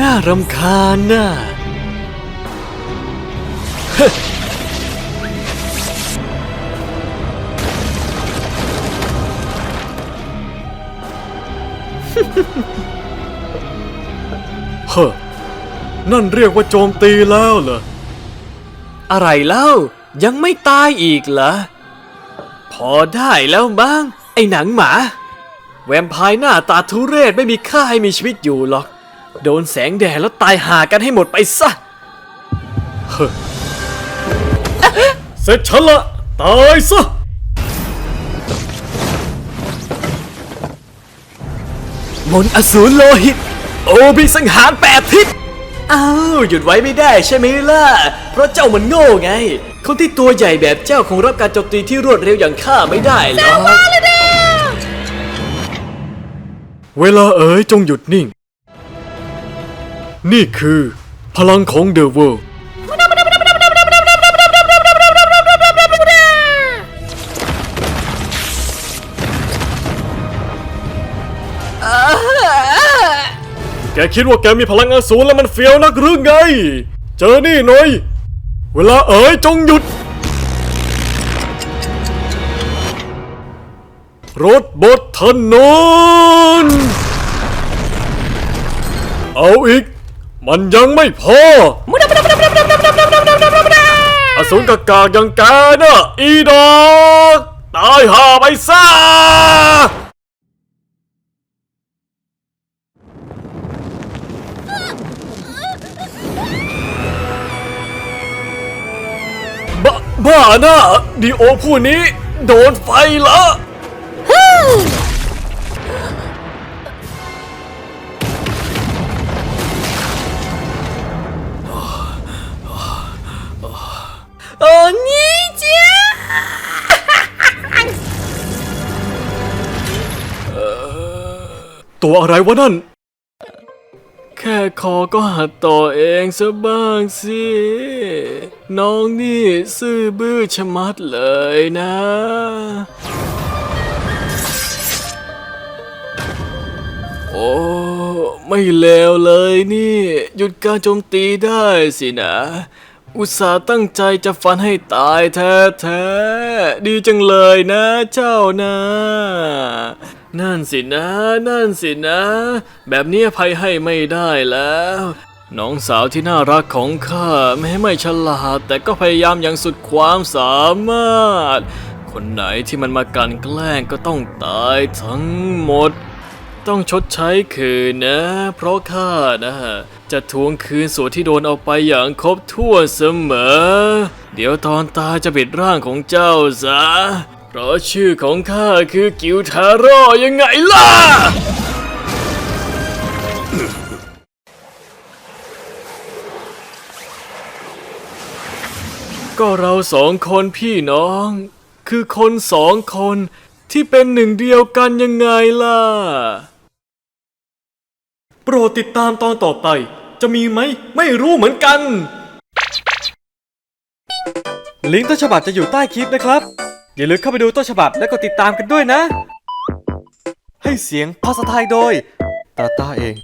น่ารำคาญน่ะเฮ้อนั่นเรียกว่าโจมตีแล้วเหรอ อะไรเล่า ยังไม่ตายอีกเหรอ พอได้แล้วบ้าง ไอ้หนังหมา แวมไพร์หน้าตาทุเรศไม่มีค่าให้มีชีวิตอยู่หรอก โดนแสงแดดแล้วตายหากันให้หมดไปซะ เฮ้อเสร็จฉันละ ตายซะ มนต์อสูรโลหิต โอบิสังหารแปดทิศ อ้าว หยุดไว้ไม่ได้ใช่ไหมล่ะ เพราะเจ้ามันโง่ไง คนที่ตัวใหญ่แบบเจ้าคงรับการโจมตีที่รวดเร็วอย่างข้าไม่ได้หรอก เวลาเอ๋ยจงหยุดนิ่ง นี่คือพลังของเดอะเวิลด์แกคิดว่าแกมีพลังอสูรแล้วมันเฟี้ยวนักหรือไง เจอนี่หน่อย เวลาเอ๋ยจงหยุด รถบดถนน เอาอีก มันยังไม่พอ อสูรกากากย่างแกน่ะอีดอกตายห่าไปซะบ้าบ้านะดีโอผู้นี้ โดนไฟละ ตัวอะไรวะนั่น แค่คอก็หัดต่อเองซะบ้างสิ น้องนี่ซื่อบื้อชะมัดเลยนะ โอ้ ไม่เลวเลยนี่ หยุดการโจมตีได้สินะ อุตส่าห์ตั้งใจจะฟันให้ตายแท้ๆ ดีจังเลยนะเจ้านะ นั่นสินะ นั่นสินะ แบบนี้อภัยให้ไม่ได้แล้ว น้องสาวที่น่ารักของข้าแม้ไม่ฉลาด แต่ก็พยายามอย่างสุดความสามารถ คนไหนที่มันมากันแกล้งก็ต้องตายทั้งหมด ต้องชดใช้คืนนะ เพราะข้านะ จะทวงคืนส่วนที่โดนเอาไปอย่างครบถ้วนเสมอ เดี๋ยวตอนตายจะปิดร่างของเจ้าซะ เพราะชื่อของข้าคือกิวทาโร่ยังไงล่ะ ก็เราสองคนพี่น้อง คือคนสองคนที่เป็นหนึ่งเดียวกันยังไงล่ะ โปรดติดตามตอนต่อไป จะมีไหมไม่รู้เหมือนกัน ลิงก์ต้นฉบับจะอยู่ใต้คลิปนะครับ อย่าลืมเข้าไปดูต้นฉบับและกดติดตามกันด้วยนะ ให้เสียงภาษาไทยโดยตาตาเอง